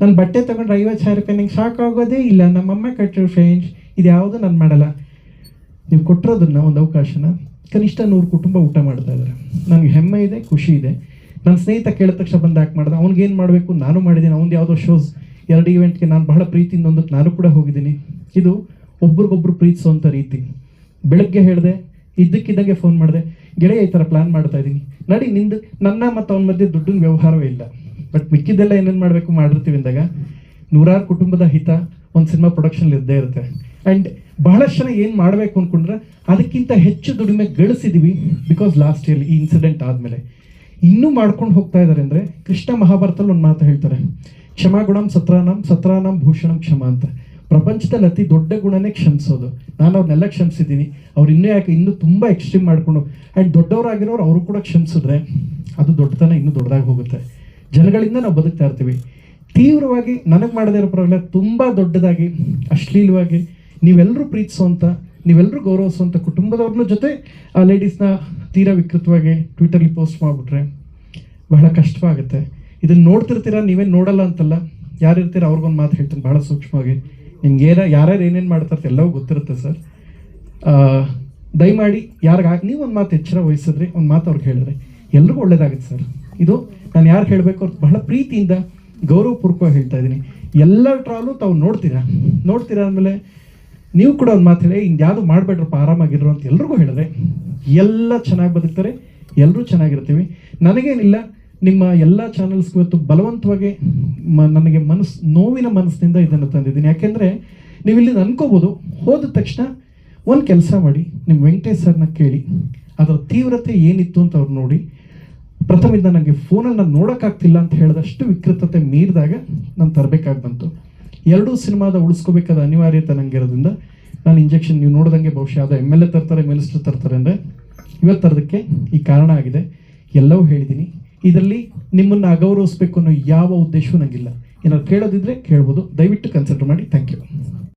ನಾನು ಬಟ್ಟೆ ತಗೊಂಡ್ರೆ ಐವತ್ತು ಸಾವಿರ ರೂಪಾಯಿ ನಂಗೆ ಸಾಕಾಗೋದೇ ಇಲ್ಲ. ನಮ್ಮಮ್ಮ ಕಟ್ಟಿರೋ ಫ್ರೆಂಡ್ಸ್ ಇದು ಯಾವುದು ನಾನು ಮಾಡಲ್ಲ. ನೀವು ಕೊಟ್ಟಿರೋದನ್ನ ಒಂದು ಅವಕಾಶನ ಕನಿಷ್ಠ ನೂರು ಕುಟುಂಬ ಊಟ ಮಾಡ್ತಾ ಇದ್ದಾರೆ. ನನಗೆ ಹೆಮ್ಮೆ ಇದೆ, ಖುಷಿ ಇದೆ. ನನ್ನ ಸ್ನೇಹಿತ ಕೇಳಿದ ತಕ್ಷಣ ಬಂದು ಯಾಕೆ ಮಾಡ್ದೆ. ಅವ್ನಿಗೇನು ಮಾಡಬೇಕು? ನಾನು ಮಾಡಿದ್ದೀನಿ. ಅವ್ನು ಯಾವುದೋ ಶೋಸ್ ಎರಡು ಇವೆಂಟ್ಗೆ ನಾನು ಬಹಳ ಪ್ರೀತಿಯಿಂದ ಒಂದಕ್ಕೆ ನಾನು ಕೂಡ ಹೋಗಿದ್ದೀನಿ. ಇದು ಒಬ್ರಿಗೊಬ್ರು ಪ್ರೀತಿಸುವಂಥ ರೀತಿ. ಬೆಳಗ್ಗೆ ಹೇಳಿದೆ, ಇದ್ದಕ್ಕಿದ್ದಂಗೆ ಫೋನ್ ಮಾಡಿದೆ, ಗೆಳೆಯ ಈ ಥರ ಪ್ಲ್ಯಾನ್ ಮಾಡ್ತಾ ಇದ್ದೀನಿ. ನಡಿ, ನಿಂದು, ನನ್ನ ಮತ್ತು ಅವನ ಮಧ್ಯೆ ದುಡ್ಡಿನ ವ್ಯವಹಾರವೇ ಇಲ್ಲ. ಬಟ್ ಮಿಕ್ಕಿದ್ದೆಲ್ಲ ಏನೇನು ಮಾಡಬೇಕು? ಮಾಡಿರ್ತೀವಿ ಅಂದಾಗ ನೂರಾರು ಕುಟುಂಬದ ಹಿತ ಒಂದು ಸಿನಿಮಾ ಪ್ರೊಡಕ್ಷನ್ ಇದ್ದೇ ಇರುತ್ತೆ. ಆ್ಯಂಡ್ ಬಹಳಷ್ಟು ಜನ ಏನು ಮಾಡಬೇಕು ಅಂದ್ಕೊಂಡ್ರೆ ಅದಕ್ಕಿಂತ ಹೆಚ್ಚು ದುಡಿಮೆ ಗಳಿಸಿದೀವಿ ಬಿಕಾಸ್ ಲಾಸ್ಟ್ ಇಯರ್ ಈ ಇನ್ಸಿಡೆಂಟ್ ಆದಮೇಲೆ. ಇನ್ನೂ ಮಾಡ್ಕೊಂಡು ಹೋಗ್ತಾ ಇದ್ದಾರೆ ಅಂದರೆ ಕೃಷ್ಣ ಮಹಾಭಾರತಲ್ಲಿ ಒಂದು ಮಾತು ಹೇಳ್ತಾರೆ. ಕ್ಷಮಾಗುಣಂ ಸತ್ರಾನಂ ಸತ್ರಾನಂ ಭೂಷಣಂ ಕ್ಷಮ ಅಂತ. ಪ್ರಪಂಚದಲ್ಲಿ ಅತಿ ದೊಡ್ಡ ಗುಣನೇ ಕ್ಷಮಿಸೋದು. ನಾನು ಅವ್ರನ್ನೆಲ್ಲ ಕ್ಷಮಿಸಿದ್ದೀನಿ. ಅವ್ರು ಇನ್ನೂ ಯಾಕೆ ಇನ್ನೂ ತುಂಬ ಎಕ್ಸ್ಟ್ರೀಮ್ ಮಾಡಿಕೊಂಡು ಆ್ಯಂಡ್ ದೊಡ್ಡವರಾಗಿರೋರು ಅವರು ಕೂಡ ಕ್ಷಮಿಸಿದ್ರೆ ಅದು ದೊಡ್ಡತನ ಇನ್ನೂ ದೊಡ್ಡದಾಗಿ ಹೋಗುತ್ತೆ. ಜನಗಳಿಂದ ನಾವು ಬದುಕ್ತಾ ಇರ್ತೀವಿ. ತೀವ್ರವಾಗಿ ನನಗೆ ಮಾಡದೇ ಇರೋ ಪರವಾಗಿಲ್ಲ, ತುಂಬ ದೊಡ್ಡದಾಗಿ, ಅಶ್ಲೀಲವಾಗಿ ನೀವೆಲ್ಲರೂ ಪ್ರೀತಿಸುವಂಥ ನೀವೆಲ್ಲರೂ ಗೌರವಿಸುವಂಥ ಕುಟುಂಬದವ್ರನ್ನ ಜೊತೆ ಆ ಲೇಡೀಸ್ನ ತೀರಾ ವಿಕೃತವಾಗಿ ಟ್ವಿಟರ್ಲಿ ಪೋಸ್ಟ್ ಮಾಡಿಬಿಟ್ರೆ ಬಹಳ ಕಷ್ಟವಾಗುತ್ತೆ. ಇದನ್ನ ನೋಡ್ತಿರ್ತೀರ, ನೀವೇನು ನೋಡಲ್ಲ ಅಂತಲ್ಲ ಯಾರಿರ್ತೀರ ಅವ್ರಿಗೊಂದು ಮಾತು ಹೇಳ್ತೀನಿ, ಬಹಳ ಸೂಕ್ಷ್ಮವಾಗಿ. ನಿಮ್ಗೆ ಏನ, ಯಾರ್ಯಾರು ಏನೇನು ಮಾಡ್ತಾರೆ ಎಲ್ಲವೂ ಗೊತ್ತಿರುತ್ತೆ ಸರ್. ದಯಮಾಡಿ ಯಾರಿಗಾಗಿ ನೀವು ಒಂದು ಮಾತು ಎಚ್ಚರ ವಹಿಸಿದ್ರಿ, ಒಂದು ಮಾತು ಅವ್ರಿಗೆ ಹೇಳಿದ್ರೆ. ಎಲ್ರಿಗೂ ಒಳ್ಳೇದಾಗುತ್ತೆ ಸರ್. ಇದು ನಾನು ಯಾರು ಹೇಳಬೇಕು ಅವ್ರು ಬಹಳ ಪ್ರೀತಿಯಿಂದ ಗೌರವಪೂರ್ವಕವಾಗಿ ಹೇಳ್ತಾ ಇದ್ದೀನಿ. ಎಲ್ಲ ಟ್ರಾಲು ತಾವು ನೋಡ್ತೀರಾ? ನೋಡ್ತೀರಾ ಅಂದಮೇಲೆ ನೀವು ಕೂಡ ಒಂದು ಮಾತು ಹೇಳಿ ಇನ್ನು ಯಾವುದು ಮಾಡಬೇಡ್ರಪ್ಪ, ಆರಾಮಾಗಿರೋ ಅಂತ ಎಲ್ರಿಗೂ ಹೇಳಿದ್ರೆ ಎಲ್ಲ ಚೆನ್ನಾಗಿ ಬದುಕ್ತಾರೆ ಎಲ್ಲರೂ ಚೆನ್ನಾಗಿರ್ತೀವಿ. ನನಗೇನಿಲ್ಲ, ನಿಮ್ಮ ಎಲ್ಲ ಚಾನಲ್ಸ್ಗೂ ಇವತ್ತು ಬಲವಂತವಾಗಿ ಮ, ನನಗೆ ಮನಸ್ಸು ನೋವಿನ ಮನಸ್ಸಿನಿಂದ ಇದನ್ನು ತಂದಿದ್ದೀನಿ. ಯಾಕೆಂದರೆ ನೀವು ಇಲ್ಲಿ ಅನ್ಕೋಬೋದು, ಹೋದ ತಕ್ಷಣ ಒಂದು ಕೆಲಸ ಮಾಡಿ ನಿಮ್ಮ ವೆಂಕಟೇಶ್ ಸರ್ನ ಕೇಳಿ, ಅದರ ತೀವ್ರತೆ ಏನಿತ್ತು ಅಂತ ಅವ್ರು ನೋಡಿ ಪ್ರಥಮದಿಂದ ನನಗೆ ಫೋನಲ್ಲಿ ನಾನು ನೋಡೋಕ್ಕಾಗ್ತಿಲ್ಲ ಅಂತ ಹೇಳಿದಷ್ಟು ವಿಕೃತತೆ ಮೀರಿದಾಗ ನಾನು ತರಬೇಕಾಗಿ ಬಂತು. ಎರಡೂ ಸಿನಿಮಾದ ಉಳಿಸ್ಕೋಬೇಕಾದ ಅನಿವಾರ್ಯತೆ ನನಗೆ ಇರೋದ್ರಿಂದ ನಾನು ಇಂಜೆಕ್ಷನ್ ನೀವು ನೋಡಿದಂಗೆ ಬಹುಶಃ ಯಾವುದೋ ಎಂ ಎಲ್ ಎ ತರ್ತಾರೆ ಮಿನಿಸ್ಟರ್ ತರ್ತಾರೆ ಅಂದರೆ ಇವತ್ತು ತರೋದಕ್ಕೆ ಈ ಕಾರಣ ಆಗಿದೆ. ಎಲ್ಲವೂ ಹೇಳಿದ್ದೀನಿ. ಇದರಲ್ಲಿ ನಿಮ್ಮನ್ನು ಅಗೌರವಿಸ್ಬೇಕು ಅನ್ನೋ ಯಾವ ಉದ್ದೇಶವೂ ನನಗಿಲ್ಲ ಏನಾದ್ರು ಕೇಳೋದಿದ್ರೆ ಕೇಳ್ಬೋದು. ದಯವಿಟ್ಟು ಕನ್ಸಿಡರ್ ಮಾಡಿ. Thank you